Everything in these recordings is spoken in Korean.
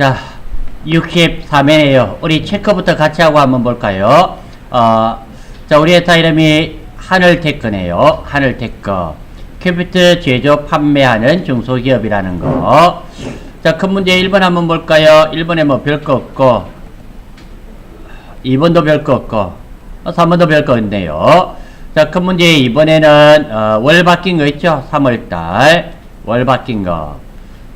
자, 63회네요. 우리 체크부터 같이 하고 한번 볼까요? 어, 자, 우리 회사 이름이 하늘테크네요. 하늘테크. 컴퓨터 제조 판매하는 중소기업이라는 거. 자, 큰 문제 1번 한번 볼까요? 1번에 뭐 별거 없고, 2번도 별거 없고, 3번도 별거 없네요. 자, 큰 문제 2번에는, 어, 월 바뀐 거 있죠? 3월달. 월 바뀐 거.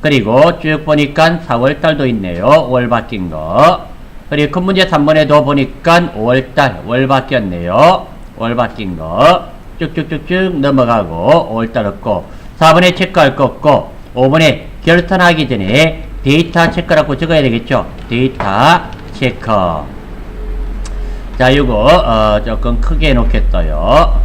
그리고 쭉 보니까 4월달도 있네요. 월 바뀐 거. 그리고 큰 문제 3번에도 보니까 5월달 월 바뀌었네요. 월 바뀐 거. 쭉쭉쭉쭉 넘어가고 5월달 없고 4번에 체크할 거 없고 5번에 결산하기 전에 데이터 체크라고 적어야 되겠죠. 데이터 체크. 자, 이거 어, 조금 크게 해놓겠어요.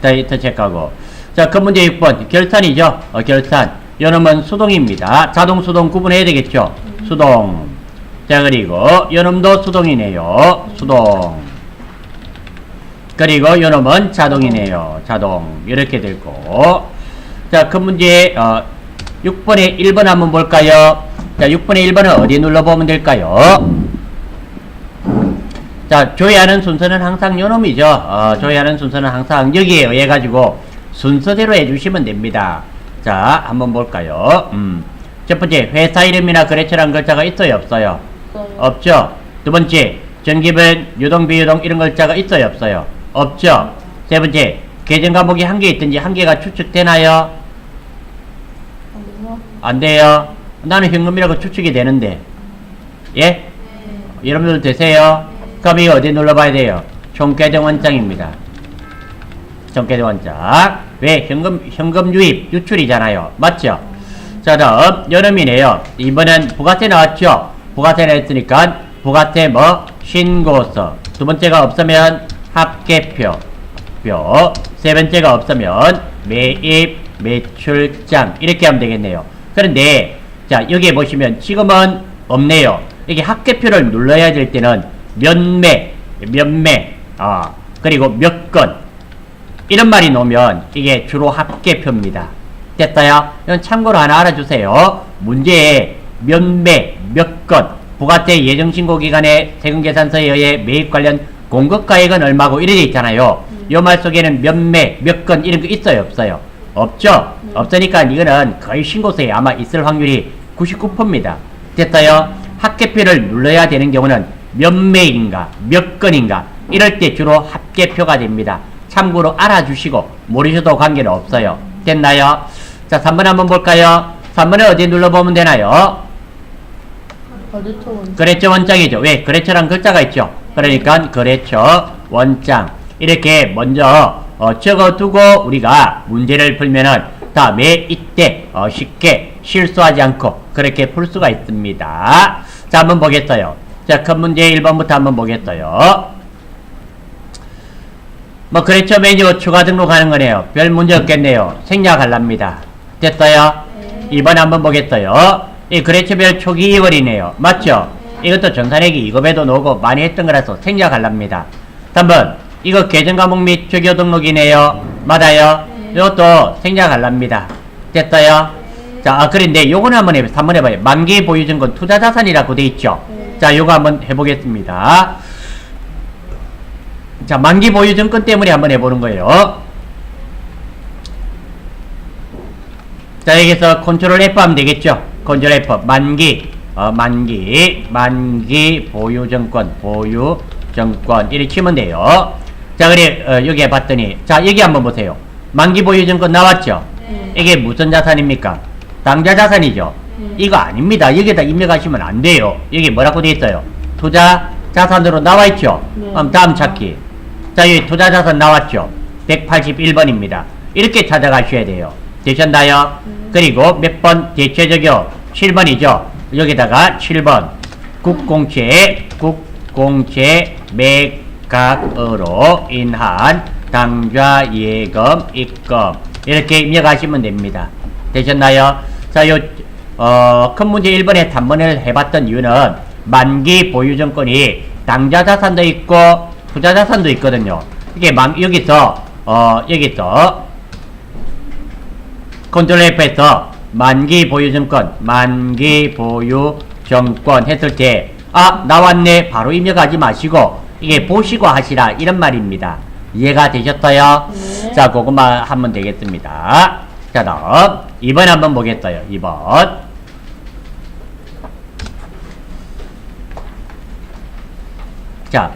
데이터 체크하고. 자, 그 문제 6번. 결산이죠. 어, 결산. 요 놈은 수동입니다. 자동 수동 구분해야 되겠죠. 수동. 자, 그리고 요 놈도 수동이네요. 수동. 그리고 요 놈은 자동이네요. 자동. 이렇게 되고. 자, 그 문제 어, 6번에 1번 한번 볼까요? 자, 6번에 1번은 어디 눌러보면 될까요? 자, 조회하는 순서는 항상 요 놈이죠. 어, 조회하는 순서는 항상 여기에 의해 가지고 순서대로 해주시면 됩니다. 자, 한번 볼까요? 음. 첫 번째, 회사 이름이나 거래처란 글자가 있어요, 없어요? 없죠. 두 번째, 전기별, 유동, 비유동 이런 글자가 있어요, 없어요? 없죠. 세 번째, 계정 과목이 한 개 있든지 한 개가 추측되나요? 안 돼요. 나는 현금이라고 추측이 되는데. 예? 여러분들 되세요? 그럼 이거 어디 눌러봐야 돼요? 총계정 원장입니다. 총계정 원장. 왜? 현금, 현금 유입, 유출이잖아요. 맞죠? 자, 다음, 여름이네요. 이번엔 부가세 나왔죠? 부가세 냈으니까, 부가세 뭐? 신고서. 두 번째가 없으면 합계표. 표. 세 번째가 없으면 매입, 매출장. 이렇게 하면 되겠네요. 그런데, 자, 여기에 보시면 지금은 없네요. 이게 합계표를 눌러야 될 때는 몇 매, 몇 매, 아, 그리고 몇 건. 이런 말이 나오면 이게 주로 합계표입니다. 됐어요? 이건 참고로 하나 알아주세요. 문제에 몇 매, 몇 건, 부가세 예정신고 기간에 세금계산서에 의해 매입 관련 공급가액은 얼마고 이래 돼 있잖아요. 요말 속에는 몇 매, 몇 건 이런 거 있어요, 없어요? 없죠? 없으니까 이거는 거의 신고서에 아마 있을 확률이 99%입니다. 됐어요? 합계표를 눌러야 되는 경우는 몇 매인가, 몇 건인가 이럴 때 주로 합계표가 됩니다. 참고로 알아주시고 모르셔도 관계는 없어요. 됐나요? 자, 3번 한번 볼까요? 3번에 어디 눌러보면 되나요? 거래처 원. 원장이죠. 왜? 거래처란 글자가 있죠. 그러니까 거래처 원장 이렇게 먼저 어, 적어두고 우리가 문제를 풀면은 다음에 이때 어, 쉽게 실수하지 않고 그렇게 풀 수가 있습니다. 자, 한번 보겠어요. 자, 큰 문제 1번부터 한번 보겠어요. 뭐 거래처 메뉴 추가 등록하는 거네요. 별 문제 없겠네요. 생략하랍니다. 됐어요? 2번 한번 보겠어요. 이 거래처별 초기 이월이네요. 맞죠? 이것도 전산액이 2급에도 나오고 많이 했던 거라서 생략하랍니다. 3번 이거 계정 과목 및 주교 등록이네요. 맞아요? 이것도 생략하랍니다. 됐어요? 자, 아, 그런데 요거는 한번 해봐요. 한번 해봐요. 만기 보유 증권 투자 자산이라고 돼 있죠? 자, 요거 한번 해보겠습니다. 자, 만기 보유 증권 때문에 한번 해보는 거예요. 자, 여기서 컨트롤 F 하면 되겠죠? 컨트롤 F. 만기, 어, 만기, 만기 보유 증권, 보유 증권. 이렇게 치면 돼요. 자, 그래, 어, 여기에 봤더니, 자, 여기 한번 보세요. 만기 보유 증권 나왔죠? 네. 이게 무슨 자산입니까? 당좌 자산이죠? 네. 이거 아닙니다. 여기다 입력하시면 안 돼요. 여기 뭐라고 돼 있어요? 투자 자산으로 나와 있죠? 네. 그럼 다음 찾기. 자, 여기 투자 자산 나왔죠? 181번입니다. 이렇게 찾아가셔야 돼요. 되셨나요? 그리고 몇 번 대체 적용? 7번이죠? 여기다가 7번. 국공채, 국공채 매각으로 인한 당좌 예금 입금. 이렇게 입력하시면 됩니다. 되셨나요? 자, 요, 어, 큰 문제 1번에 3번을 해봤던 이유는 만기 보유증권이 당좌 자산도 있고 투자 자산도 있거든요. 이게 만, 여기 서, 어, 여기 서 컨트롤 F에서 만기 보유 증권, 만기 보유 정권 했을 때, 아, 나왔네. 바로 입력하지 마시고, 이게 보시고 하시라. 이런 말입니다. 이해가 되셨어요? 네. 자, 그것만 하면 되겠습니다. 자, 다음. 2번 한번 보겠어요. 2번. 자,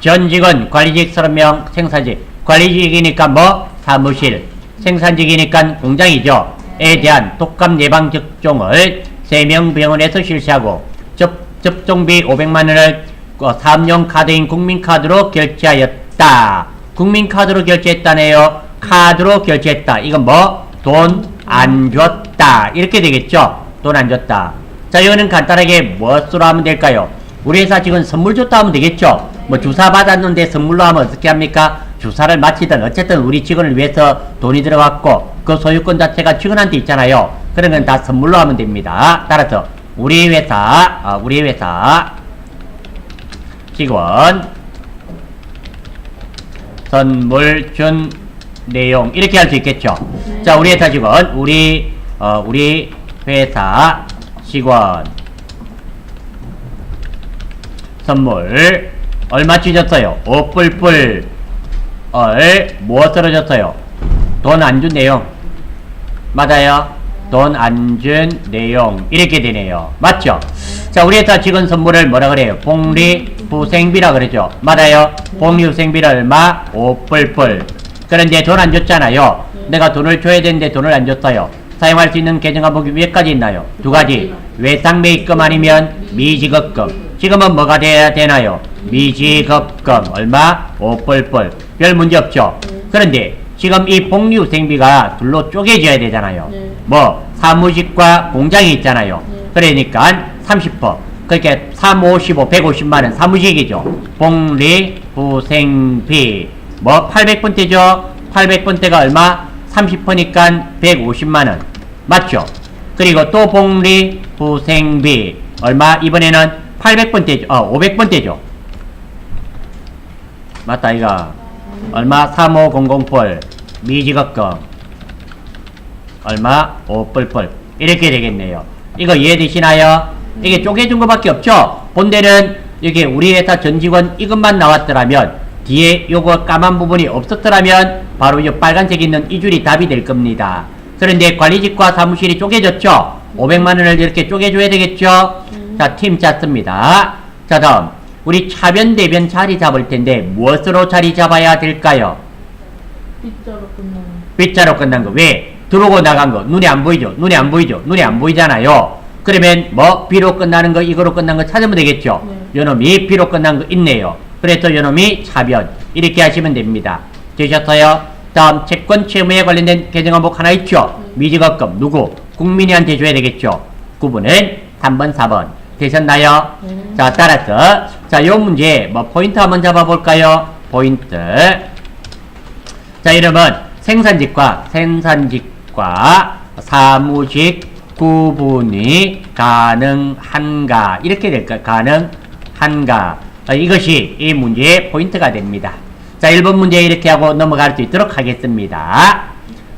전직은 관리직 30명, 생산직. 관리직이니까 뭐? 사무실. 생산직이니까 공장이죠. 에 대한 독감 예방 접종을 3명 병원에서 실시하고 접, 접종비 500만원을 3년 카드인 국민카드로 결제하였다. 국민카드로 결제했다네요. 카드로 결제했다. 이건 뭐? 돈 안 줬다. 이렇게 되겠죠? 돈 안 줬다. 자, 이거는 간단하게 무엇으로 하면 될까요? 우리 회사 지금 선물 줬다 하면 되겠죠? 뭐 주사 받았는데 선물로 하면 어떻게 합니까? 주사를 마치든 어쨌든 우리 직원을 위해서 돈이 들어갔고 그 소유권 자체가 직원한테 있잖아요. 그런 건 다 선물로 하면 됩니다. 따라서 우리 회사, 아, 우리 회사 직원 선물 준 내용 이렇게 할 수 있겠죠. 자, 우리 회사 직원, 우리 어, 우리 회사 직원 선물 얼마치 줬어요? 5뿔뿔 얼 무엇으로 줬어요? 돈 안준 내용 맞아요? 돈 안 준 내용 이렇게 되네요 맞죠? 자 우리 회사 직원 선물을 뭐라 그래요? 복리 후생비라 그러죠 맞아요? 복리 후생비를 얼마? 5뿔뿔 그런데 돈 안 줬잖아요 내가 돈을 줘야 되는데 돈을 안 줬어요 사용할 수 있는 계정 항목이 몇 가지 있나요? 두 가지 외상 매입금 아니면 미지급금 지금은 뭐가 돼야 되나요? 미지급금 얼마? 5뿔뿔 별 문제 없죠? 그런데 지금 이 복리후생비가 둘로 쪼개져야 되잖아요 네. 뭐 사무직과 공장이 있잖아요 네. 그러니까 30% 그렇게 3, 55, 150만원 사무직이죠 복리후생비 뭐 800분대죠 800분대가 얼마? 30%니까 150만원 맞죠? 그리고 또 복리후생비 얼마? 이번에는 800번대죠 어 500번대죠 맞다 이가 얼마? 35008 미지급금 얼마? 5뿔뿔 이렇게 되겠네요 이거 이해되시나요? 이게 쪼개준 것밖에 없죠? 본대는 이게 우리 회사 전 직원 이것만 나왔더라면 뒤에 요거 까만 부분이 없었더라면 바로 이 빨간색 있는 이 줄이 답이 될 겁니다 그런데 관리직과 사무실이 쪼개졌죠? 500만원을 이렇게 쪼개줘야 되겠죠? 자, 팀 짰습니다. 자, 다음. 우리 차변, 대변 자리 잡을 텐데, 무엇으로 자리 잡아야 될까요? 빗자루 끝나는. 빗자로 끝난 거. 왜? 들어오고 나간 거. 눈에 안 보이죠? 눈에 안 보이죠? 눈에 안 보이잖아요. 그러면 뭐, 비로 끝나는 거, 이거로 끝난 거 찾으면 되겠죠? 네. 요놈이 비로 끝난 거 있네요. 그래서 요놈이 차변. 이렇게 하시면 됩니다. 되셨어요? 다음, 채권 채무에 관련된 계정 항목 하나 있죠? 미지급금. 누구? 국민이한테 줘야 되겠죠? 구분은 3번, 4번. 되셨나요? 네. 자, 따라서, 자, 요 문제, 뭐, 포인트 한번 잡아볼까요? 포인트. 자, 이러면 생산직과 생산직과 사무직 구분이 가능한가? 이렇게 될까? 가능한가? 어, 이것이 이 문제의 포인트가 됩니다. 자, 1번 문제 이렇게 하고 넘어갈 수 있도록 하겠습니다.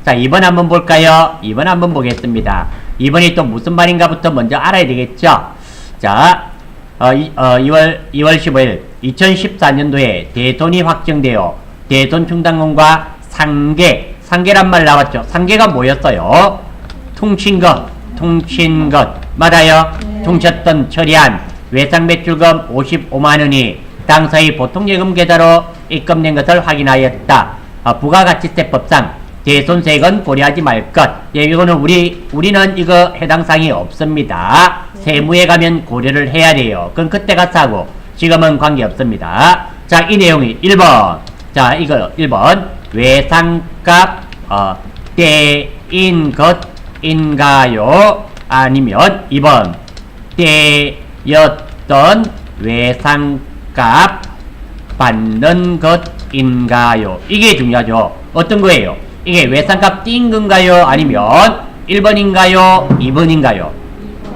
자, 2번 한번 볼까요? 2번 한번 보겠습니다. 2번이 또 무슨 말인가부터 먼저 알아야 되겠죠? 자, 어, 이, 어, 2월, 2월 15일 2014년도에 대돈이 확정되어 대돈 충당금과 상계, 상계란 말 나왔죠? 상계가 뭐였어요? 퉁친 것. 맞아요? 네. 퉁쳤던 처리한 외상 매출금 55만원이 당사의 보통예금 계좌로 입금된 것을 확인하였다. 어, 부가가치세법상 대손세액은 고려하지 말 것. 예, 이거는 우리, 우리는 이거 해당 사항이 없습니다. 세무에 가면 고려를 해야 돼요. 그건 그때 하고, 지금은 관계 없습니다. 자, 이 내용이 1번. 자, 이거 1번. 외상값, 어, 때인 것인가요? 아니면 2번. 때였던 외상값 받는 것인가요? 이게 중요하죠. 어떤 거예요? 이게 외상값 띈 건가요? 아니면 1번인가요? 2번인가요?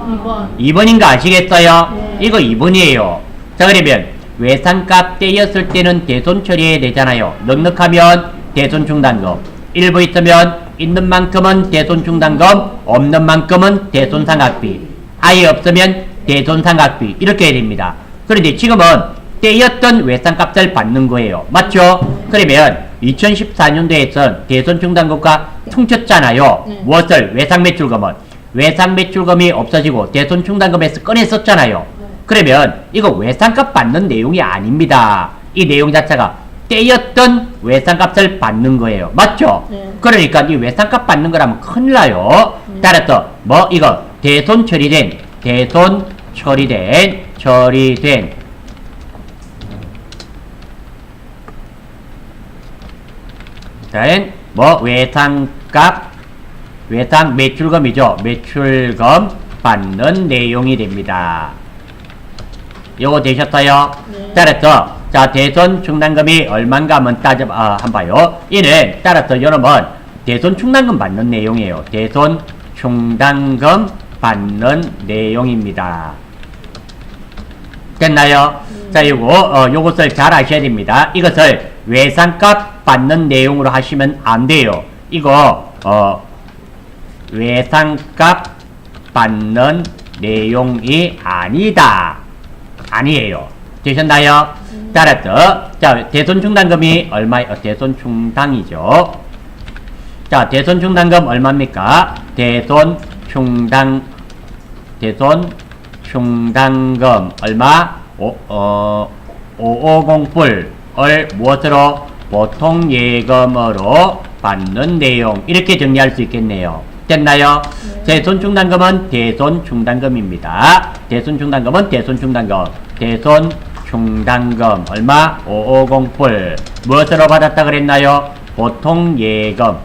2번. 2번인 거 아시겠어요? 네. 이거 2번이에요. 자, 그러면 외상값 떼였을 때는 대손 처리해야 되잖아요. 넉넉하면 대손 중단금. 일부 있으면 있는 만큼은 대손충당금, 없는 만큼은 대손 상각비. 아예 없으면 대손 상각비. 이렇게 해야 됩니다. 그런데 지금은 떼였던 외상값을 받는 거예요. 맞죠? 그러면 2014년도에선 대손충당금과 퉁쳤잖아요. 네. 무엇을? 외상 매출금은. 외상 매출금이 없어지고 대손 충당금에서 꺼냈었잖아요. 네. 그러면 이거 외상값 받는 내용이 아닙니다. 이 내용 자체가 떼였던 외상값을 받는 거예요. 맞죠? 네. 그러니까 이 외상값 받는 거라면 큰일 나요. 음. 따라서 뭐 이거 대손 처리된 대손 처리된 처리된 다음 뭐 외상값 외상 매출금이죠. 매출금 받는 내용이 됩니다. 요거 되셨어요? 네. 따라서 자 대손 충당금이 얼마인가 한번 따져 아, 한번 봐요. 이는 따라서 여러분 대손 충당금 받는 내용이에요. 대손 충당금 받는 내용입니다. 됐나요? 자, 요거, 어, 요것을 잘 아셔야 됩니다. 이것을 외상값 받는 내용으로 하시면 안 돼요. 이거, 어, 외상값 받는 내용이 아니다. 아니에요. 되셨나요? 따라서, 자, 대손 충당금이 얼마, 어, 대손 충당이죠. 자, 대손 충당금 얼마입니까? 대손 충당, 대손 충당금 얼마? 오, 어, 550불을 무엇으로? 보통 예금으로 받는 내용 이렇게 정리할 수 있겠네요. 됐나요? 대손 충당금은 대손 충당금입니다. 대손 충당금은 대손 충당금. 대손 충당금 얼마? 550불. 무엇으로 받았다 그랬나요? 보통 예금.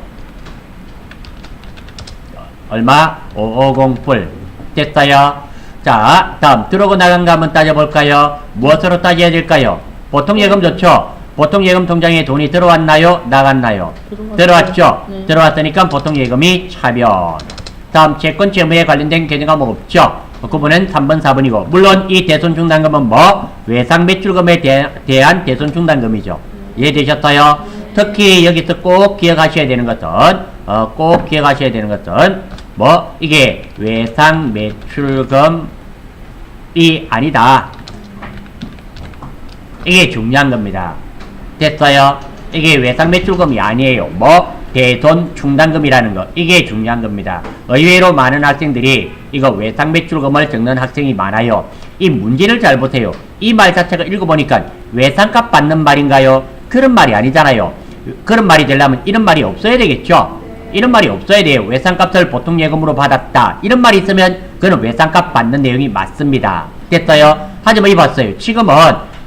얼마? 550불. 됐어요? 자, 다음 들어오고 나간 거 한번 따져볼까요? 무엇으로 따져야 될까요? 보통 예금 좋죠? 보통 예금 통장에 돈이 들어왔나요? 나갔나요? 들어왔죠. 네. 들어왔으니까 보통 예금이 차변. 다음 채권 채무에 관련된 개정 과목 없죠? 그 부분은 3번, 4번이고 물론 이 대손 충당금은 뭐? 외상 매출금에 대, 대한 대손 충당금이죠. 이해되셨어요? 특히 여기서 꼭 기억하셔야 되는 것은 어, 꼭 기억하셔야 되는 것은 뭐 이게 외상 매출금이 아니다. 이게 중요한 겁니다. 됐어요? 이게 외상 매출금이 아니에요. 뭐 대손 충당금이라는 거 이게 중요한 겁니다. 의외로 많은 학생들이 이거 외상 매출금을 적는 학생이 많아요. 이 문제를 잘 보세요. 이 말 자체가 읽어보니까 외상값 받는 말인가요? 그런 말이 아니잖아요. 그런 말이 되려면 이런 말이 없어야 되겠죠? 이런 말이 없어야 돼요. 외상값을 보통 예금으로 받았다. 이런 말이 있으면 그는 외상값 받는 내용이 맞습니다. 됐어요? 하지만 이봤어요. 지금은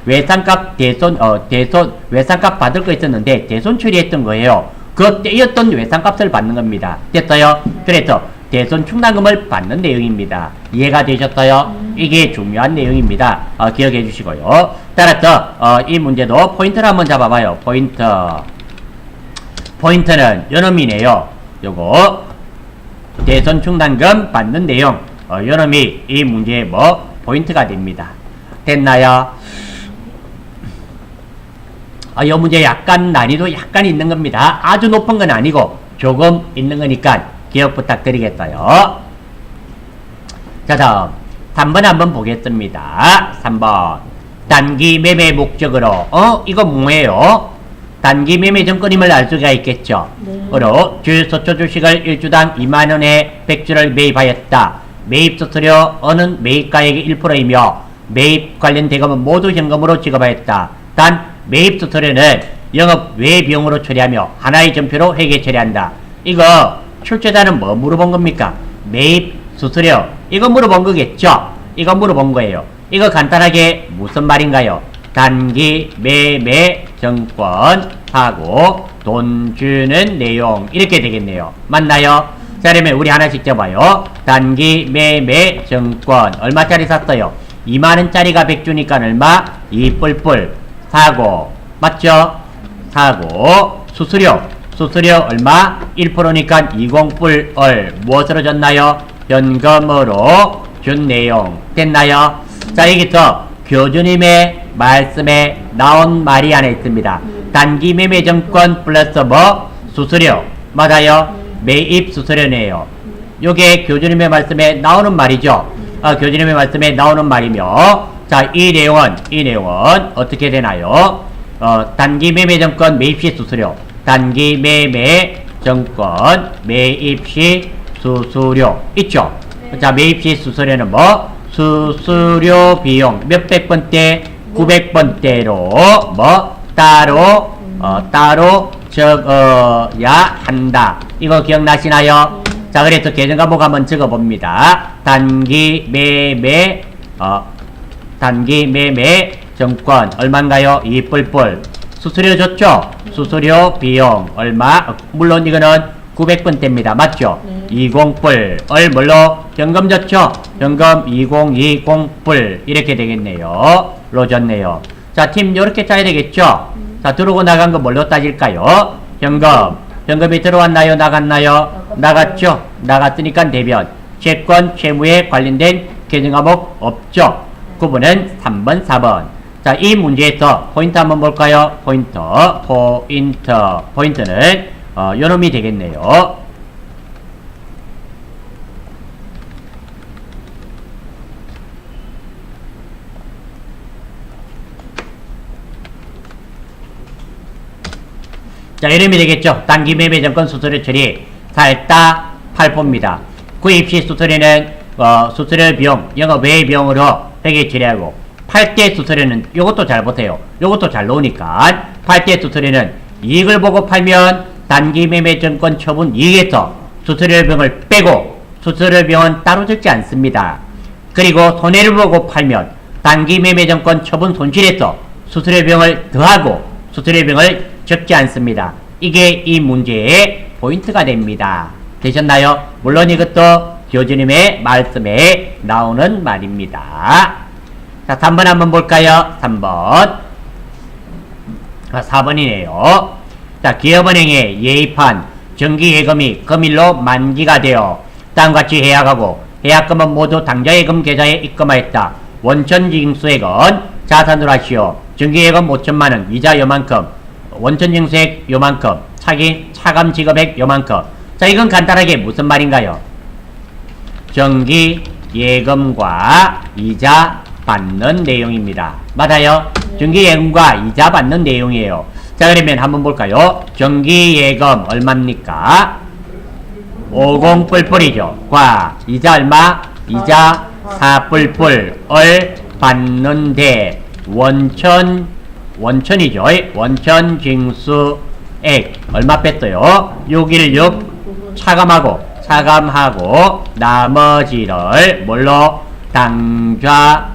외상값 대손 어 대손 외상값 받을 거 있었는데 대손 처리했던 거예요. 그 떼였던 외상값을 받는 겁니다. 됐어요? 그래서 대손 충당금을 받는 내용입니다. 이해가 되셨어요? 이게 중요한 내용입니다. 어, 기억해 주시고요. 따라서 어, 이 문제도 포인트를 한번 잡아봐요. 포인트. 포인트는 요놈이네요. 요거 대손 충당금 받는 내용. 어, 요놈이 이 문제의 뭐 포인트가 됩니다. 됐나요? 아, 이 문제 약간 난이도 약간 있는 겁니다. 아주 높은 건 아니고 조금 있는 거니까 기억 부탁드리겠어요. 자, 다음 3번 한번 보겠습니다. 3번 단기 매매 목적으로 어? 이거 뭐예요? 단기 매매 정권임을 알 수가 있겠죠. 네. 으로 주소초 주식을 1주당 2만원에 100주를 매입하였다. 매입 수수료 어는 매입가액의 1%이며 매입 관련 대금은 모두 현금으로 지급하였다. 단 매입 수수료는 영업 외 비용으로 처리하며 하나의 전표로 회계 처리한다. 이거 출제자는 뭐 물어본 겁니까? 매입 수수료 이거 물어본 거겠죠? 이거 물어본 거예요. 이거 간단하게 무슨 말인가요? 단기 매매 정권하고 돈 주는 내용 이렇게 되겠네요. 맞나요? 자 그러면 우리 하나씩 잡아요. 단기 매매 정권 얼마짜리 샀어요? 2만원짜리가 100주니까 얼마? 2뿔뿔 사고 맞죠? 사고 수수료 수수료 얼마? 1%니까 20불을 무엇으로 줬나요? 현금으로 준 내용 됐나요? 자 여기서 교주님의 말씀에 나온 말이 안에 있습니다. 단기 매매 정권 플러스 뭐? 수수료 맞아요? 매입 수수료네요. 요게 교주님의 말씀에 나오는 말이죠. 아, 교주님의 말씀에 나오는 말이며, 자, 이 내용은, 이 내용은 어떻게 되나요? 어, 단기 매매 정권 매입 시 수수료, 단기 매매 정권 매입 시 수수료 있죠? 자, 매입 시 수수료는 뭐? 수수료 비용 몇백 번대, 구백 번대로 뭐 따로 어, 따로 적어야 한다. 이거 기억나시나요? 자, 그래서 계정 과목 한번 적어봅니다. 단기 매매 어, 단기 매매 정권 얼마인가요? 이 뿔뿔 수수료 줬죠? 수수료 비용 얼마? 어, 물론 이거는 900분대입니다. 맞죠? 네. 20뿔 얼 뭘로? 현금 줬죠? 현금 2020뿔 이렇게 되겠네요. 로 줬네요. 자, 팀 이렇게 짜야 되겠죠? 자, 들어오고 나간 거 뭘로 따질까요? 현금. 현금이 들어왔나요? 나갔나요? 나갔죠? 나갔으니까 대변. 채권, 채무에 관련된 계정 과목 없죠? 구분은 3번, 4번. 자, 이 문제에서 포인트 한번 볼까요? 포인트, 포인트, 포인트는 어, 요놈이 되겠네요. 자, 이름이 되겠죠. 단기 매매 정권 수수료 처리 살다 8포입니다. 구입 시 수수료는 어, 수수료 비용, 영업 외 비용으로 회계 처리하고 팔때 수수료는 요것도 잘 보세요. 요것도 잘 나오니까 팔때 수수료는 이익을 보고 팔면 단기 매매 정권 처분 이익에서 수수료 비용을 빼고 수수료 비용은 따로 적지 않습니다. 그리고 손해를 보고 팔면 단기 매매 정권 처분 손실에서 수수료 비용을 더하고 수수료 비용을 적지 않습니다. 이게 이 문제의 포인트가 됩니다. 되셨나요? 물론 이것도 교주님의 말씀에 나오는 말입니다. 자, 3번 한번 볼까요? 3번. 아, 4번이네요. 자, 기업은행에 예입한 정기예금이 금일로 만기가 되어 다음과 같이 해약하고 해약금은 모두 당좌예금 계좌에 입금하였다. 원천징수액은 자산으로 하시오. 정기예금 5천만원, 이자 요만큼, 원천징수액 요만큼, 차기 차감 지급액 요만큼. 자, 이건 간단하게 무슨 말인가요? 정기 예금과 이자 받는 내용입니다. 맞아요? 정기 예금과 이자 받는 내용이에요. 자, 그러면 한번 볼까요? 정기 예금 얼마입니까? 50뿔뿔이죠. 과 이자 얼마? 이자 4뿔뿔 을 받는데 원천 원천이죠. 원천 징수액 얼마 뺐어요? 616 차감하고 차감하고 나머지를 뭘로 당좌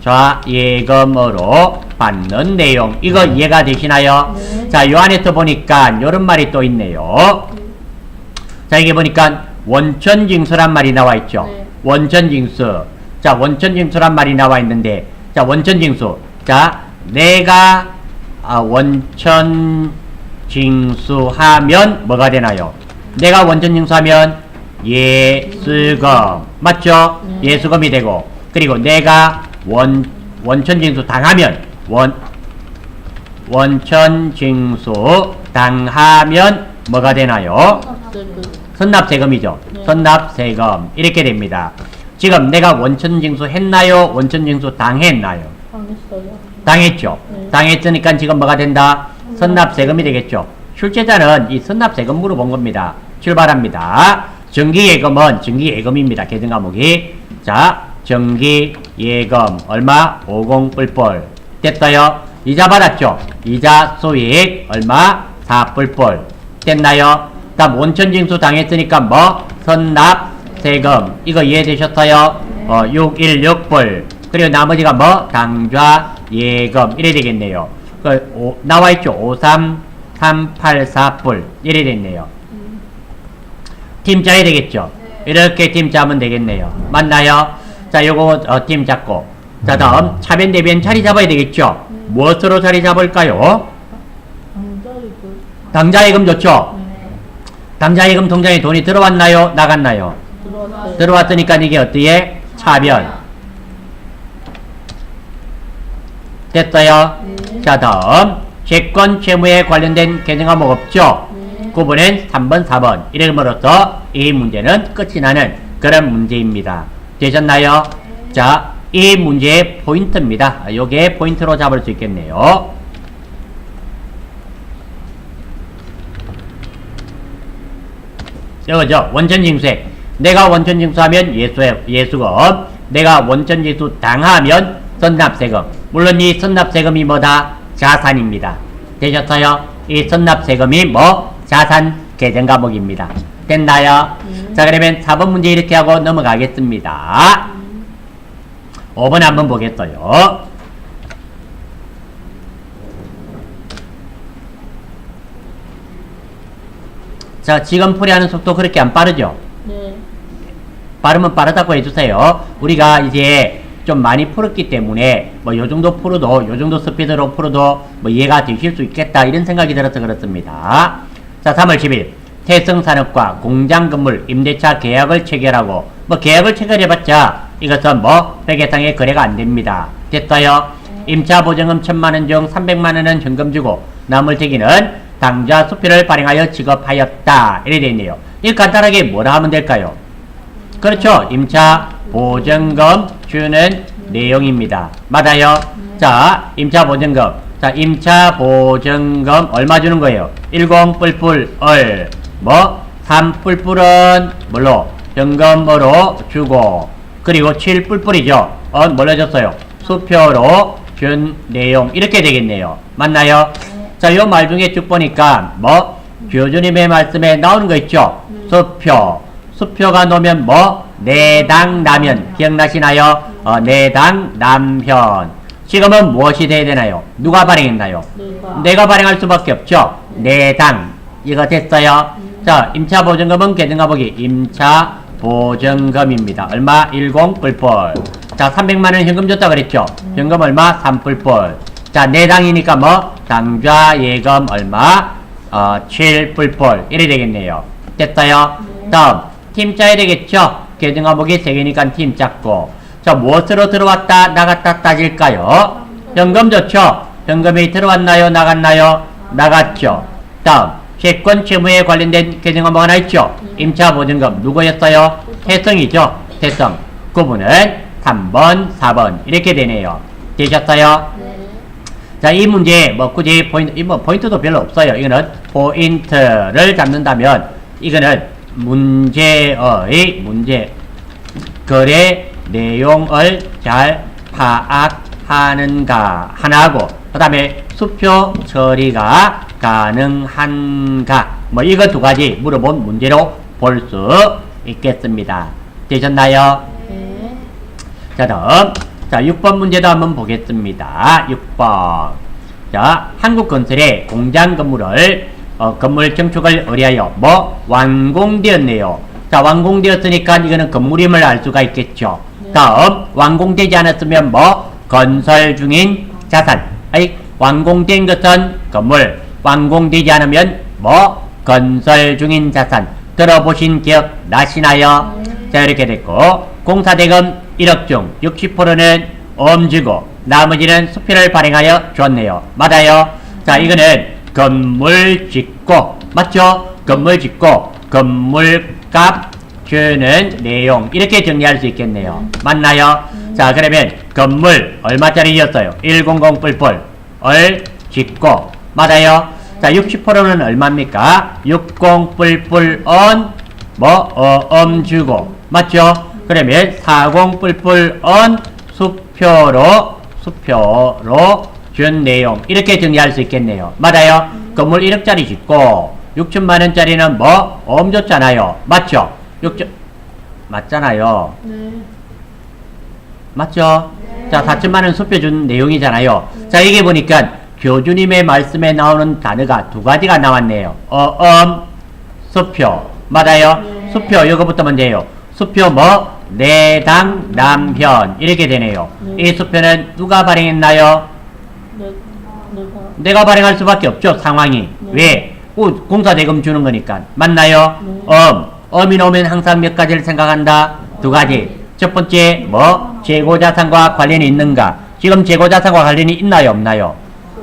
좌 예금으로 받는 내용 이거 이해가 되시나요? 네. 자, 요 안에 또 보니까 요런 말이 또 있네요. 자, 이게 보니까 원천징수란 말이 나와 있죠. 네. 원천징수. 자, 원천징수란 말이 나와 있는데, 자, 원천징수. 자, 내가 아, 원천징수하면 뭐가 되나요? 내가 원천징수하면 예수금. 맞죠? 네. 예수금이 되고, 그리고 내가 원, 원천 징수 당하면, 원, 원천 징수 당하면 뭐가 되나요? 세금. 선납세금이죠. 네. 선납세금 이렇게 됩니다. 지금 내가 원천징수 했나요? 원천징수 당했나요? 당했어요. 당했죠. 네. 당했으니까 지금 뭐가 된다? 선납세금이 되겠죠. 출제자는 이 선납세금 물어본 겁니다. 출발합니다. 정기예금은 정기예금입니다. 계정 과목이. 자, 정기예금 얼마? 50뿔뿔. 됐어요? 이자 받았죠? 이자 수익 얼마? 4뿔뿔. 됐나요? 다음 원천징수 당했으니까 뭐? 선납 세금. 이거 이해되셨어요? 어, 616불. 그리고 나머지가 뭐? 당좌, 예금. 이래 되겠네요. 그, 오, 나와있죠? 53384불. 이래 됐네요. 팀 짜야 되겠죠? 이렇게 팀 짜면 되겠네요. 맞나요? 자, 요거, 어, 팀 잡고. 자, 다음, 차변, 대변 자리 잡아야 되겠죠? 무엇으로 자리 잡을까요? 당자이고. 당좌예금 좋죠? 네. 당좌예금 통장에 돈이 들어왔나요? 나갔나요? 들어왔으니까 이게 어때요? 차변. 됐어요? 네. 자, 다음. 채권, 채무에 관련된 계정 과목 없죠? 네. 9번은 3번, 4번. 이름으로써 이 문제는 끝이 나는 그런 문제입니다. 되셨나요? 자, 이 문제의 포인트입니다. 요게 포인트로 잡을 수 있겠네요. 이거죠. 원천징수액. 내가 원천징수하면 예수의 예수금. 내가 원천징수 당하면 선납세금. 물론 이 선납세금이 뭐다? 자산입니다. 되셨어요? 이 선납세금이 뭐? 자산 계정 과목입니다. 됐나요? 자, 그러면 4번 문제 이렇게 하고 넘어가겠습니다. 5번 한번 보겠어요. 자, 지금 풀이하는 속도 그렇게 안 빠르죠? 네. 빠르면 빠르다고 해주세요. 우리가 이제 좀 많이 풀었기 때문에 뭐 요 정도 풀어도 요 정도 스피드로 풀어도 뭐 이해가 되실 수 있겠다 이런 생각이 들어서 그렇습니다. 자, 3월 10일 태성산업과 공장 건물 임대차 계약을 체결하고 뭐 계약을 체결해봤자 이것은 뭐 회계상의 거래가 안 됩니다. 됐어요? 임차 보증금 1000만 원 중 300만 원은 현금 주고 나물 대기는 당좌 수표를 발행하여 지급하였다. 이래 돼 있네요. 이 간단하게 뭐라 하면 될까요? 그렇죠. 임차 보증금 주는 내용입니다. 맞아요. 자, 임차 보증금. 자, 임차 보증금 얼마 주는 거예요? 10 뿔뿔 얼. 뭐? 3 뿔뿔은 뭘로? 현금으로 주고. 그리고 7 뿔뿔이죠. 어, 뭘로 줬어요? 수표로 준 내용. 이렇게 되겠네요. 맞나요? 자, 요 말 중에 쭉 보니까 뭐? 교주님의 말씀에 나오는 거 있죠? 수표. 수표가 놓으면 뭐? 내당 남현. 기억나시나요? 어, 내당 남현. 지금은 무엇이 돼야 되나요? 누가 발행했나요? 내가 발행할 수밖에 없죠. 내당. 이거 됐어요? 자, 임차 보증금은 계등가 보기. 임차 보증금입니다. 얼마? 10 뿔뿔. 자, 300만원 현금 줬다 그랬죠? 현금 얼마? 3 뿔뿔. 자, 내당이니까 뭐? 당좌 예금 얼마? 어, 7 뿔뿔. 이래 되겠네요. 됐어요? 다음, 팀 짜야 되겠죠? 계등가 보기 3개니까 팀 짰고. 자, 무엇으로 들어왔다, 나갔다 따질까요? 현금 좋죠? 현금이 들어왔나요? 나갔나요? 나갔죠. 다음, 채권 채무에 관련된 계정 뭐가 하나 있죠? 임차 보증금 누구였어요? 태성이죠? 태성. 구분은 3번, 4번 이렇게 되네요. 되셨어요? 네. 자, 이 문제 뭐 굳이 포인트, 이뭐 포인트도 별로 없어요. 이거는 포인트를 잡는다면 이거는 문제의 문제 거래 내용을 잘 파악하는가 하나고 그 다음에 수표 처리가 가능한가 뭐 이거 두 가지 물어본 문제로 볼 수 있겠습니다. 되셨나요? 네. 자, 다음. 자, 6번 문제도 한번 보겠습니다. 6번. 자, 한국건설의 공장 건물을, 어, 건물 증축을 의뢰하여 뭐, 완공되었네요. 자, 완공되었으니까 이거는 건물임을 알 수가 있겠죠. 네. 다음, 완공되지 않았으면 뭐, 건설 중인 자산. 아니, 완공된 것은 건물, 완공되지 않으면 뭐, 건설 중인 자산. 들어보신 기억 나시나요? 네. 자 이렇게 됐고 공사대금 1억 중 60%는 엄지고 나머지는 수표를 발행하여 줬네요. 맞아요? 자 이거는 건물 짓고 맞죠? 건물 짓고 건물값 주는 내용. 이렇게 정리할 수 있겠네요. 맞나요 자 그러면 건물 얼마짜리였어요 100 뿔뿔 얼 짓고 맞아요 자 60%는 얼마입니까 60 뿔뿔 언 뭐, 어, 엄 주고. 맞죠? 그러면 40 뿔뿔 언 수표로, 수표로 준 내용. 이렇게 정리할 수 있겠네요. 맞아요? 건물 1억짜리 짓고, 6천만원짜리는 뭐, 엄 줬잖아요. 맞죠? 6천, 맞잖아요. 네. 맞죠? 자, 4천만원 수표 준 내용이잖아요. 자, 이게 보니까 교주님의 말씀에 나오는 단어가 두 가지가 나왔네요. 어, 엄, 수표. 맞아요? 네. 수표, 이거부터 먼저예요. 수표 뭐? 내당, 남현. 이렇게 되네요. 네. 이 수표는 누가 발행했나요? 내, 내가. 발행할 수밖에 없죠, 상황이. 네. 왜? 어, 공사대금 주는 거니까. 맞나요? 네. 엄. 엄이 나오면 항상 몇 가지를 생각한다? 두 가지. 첫 번째, 뭐? 재고자산과 관련이 있는가? 지금 재고자산과 관련이 있나요? 없나요?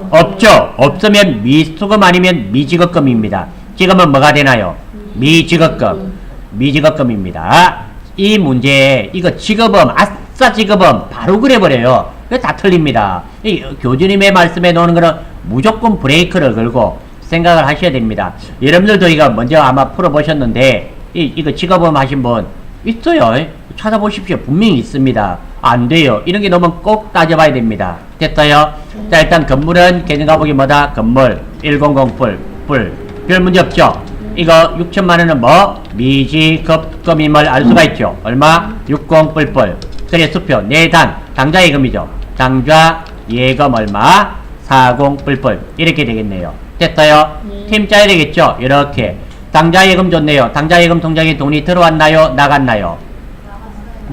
없죠? 없으면 미수금 아니면 미지급금입니다. 지금은 뭐가 되나요? 미지급금. 미지급금입니다. 이 문제, 이거 지급음, 아싸 지급음, 바로 그래버려요. 이거 다 틀립니다. 이 교주님의 말씀에 놓는 거는 무조건 브레이크를 걸고 생각을 하셔야 됩니다. 여러분들도 이거 먼저 아마 풀어보셨는데, 이, 이거 지급음 하신 분 있어요. 찾아보십시오. 분명히 있습니다. 안 돼요. 이런 게 너무 꼭 따져봐야 됩니다. 됐어요? 자, 일단 건물은 개념 가보기 뭐다? 건물 100 뿔, 뿔. 별 문제 없죠? 이거 6천만 원은 뭐? 미지 급 금임을 알 수가 있죠. 얼마? 60 뿔뿔. 그래, 수표. 내단. 당좌 예금이죠. 당좌 예금 얼마? 40 뿔뿔. 이렇게 되겠네요. 됐어요? 네. 팀 짜야 되겠죠? 이렇게. 당좌 예금 좋네요. 당좌 예금 통장에 돈이 들어왔나요? 나갔나요?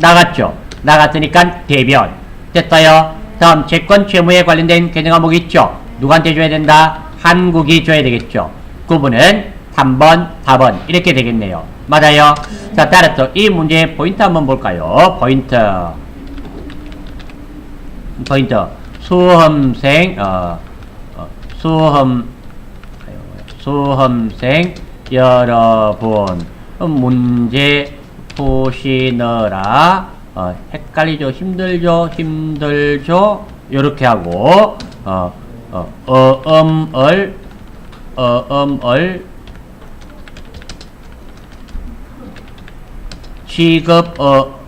나갔죠. 나갔으니까 대변. 됐어요. 다음 채권 채무에 관련된 개정 과목 있죠. 누구한테 줘야 된다? 한국이 줘야 되겠죠. 구분은 3번, 4번 이렇게 되겠네요. 맞아요. 자, 따라서 이 문제의 포인트 한번 볼까요? 포인트. 포인트. 수험생 어, 어 수험 수험생 여러분 문제 푸시느라 어, 헷갈리죠 힘들죠 힘들죠 요렇게 하고 어, 어, 어음을 어음을 지급 어,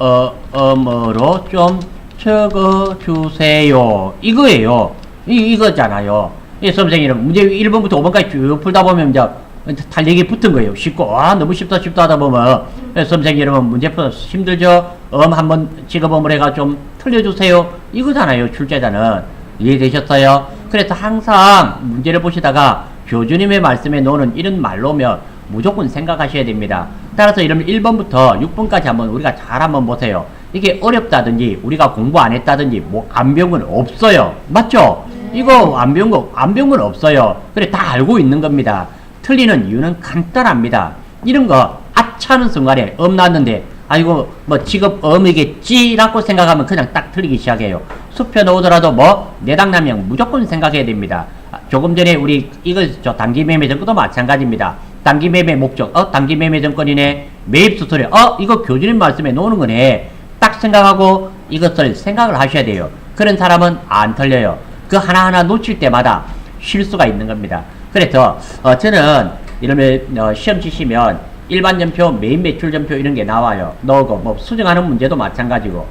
어, 음으로 좀 적어 주세요. 이거예요. 이, 이거잖아요. 이 선생님은 문제 1번부터 5번까지 쭉 풀다 보면 이제 달력이 붙은 거예요. 쉽고, 아, 너무 쉽다, 쉽다 하다 보면, 선생님 여러분 문제 풀어 힘들죠? 음 한번 직업음을 해가 좀 틀려주세요. 이거잖아요. 출제자는. 이해되셨어요? 그래서 항상 문제를 보시다가 교주님의 말씀에 놓는 이런 말로면 무조건 생각하셔야 됩니다. 따라서 이러면 1번부터 6번까지 한번 우리가 잘 한번 보세요. 이게 어렵다든지 우리가 공부 안 했다든지 뭐 안 배운 건 없어요. 맞죠? 이거 안 배운 거, 안 배운 건 없어요. 그래, 다 알고 있는 겁니다. 틀리는 이유는 간단합니다. 이런 거, 아차는 순간에 음 났는데, 아이고, 뭐 직업 음이겠지라고 생각하면 그냥 딱 틀리기 시작해요. 수표 넣으더라도 뭐, 내당남용 무조건 생각해야 됩니다. 아, 조금 전에 우리 이거 저 단기 매매 정권도 마찬가지입니다. 단기 매매 목적, 어, 단기 매매 정권이네. 매입 수수료, 어, 이거 교주님 말씀에 놓는 거네. 딱 생각하고 이것을 생각을 하셔야 돼요. 그런 사람은 안 틀려요. 그 하나하나 놓칠 때마다 실수가 있는 겁니다. 그래서 어, 저는 이러면 어, 시험 치시면 일반 전표, 메인 매출 전표 이런 게 나와요. 넣고 뭐 수정하는 문제도 마찬가지고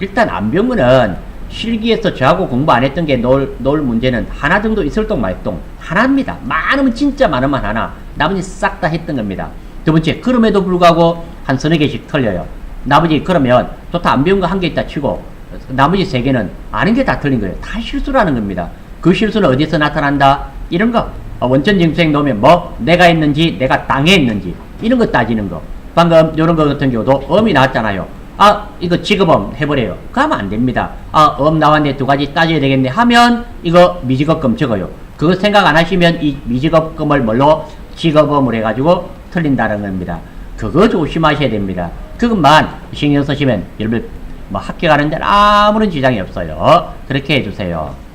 일단 안 배운 실기에서 저하고 공부 안 했던 게 넣을, 넣을 문제는 하나 정도 있을 동 말동 하나입니다. 많으면 진짜 많으면 하나 나머지 싹 다 했던 겁니다. 두 번째 그럼에도 불구하고 한 서너 개씩 틀려요. 나머지 그러면 좋다 안 배운 거 한 개 있다 치고 나머지 세 개는 아는 게 다 틀린 거예요. 다 실수라는 겁니다. 그 실수는 어디서 나타난다? 이런 거 어, 원천 징수행 넣으면 뭐 내가 했는지 내가 당했는지 이런 거 따지는 거. 방금 이런 거 같은 경우도 음이 나왔잖아요. 아 이거 지급음 해버려요. 그러면 안 됩니다. 아음 나왔네 두 가지 따져야 되겠네 하면 이거 미지급금 적어요. 그거 생각 안 하시면 이 미지급금을 뭘로 지급음을 해가지고 틀린다는 겁니다. 그거 조심하셔야 됩니다. 그것만 신경 쓰시면 여러분 뭐 가는 데는 아무런 지장이 없어요. 그렇게 해주세요.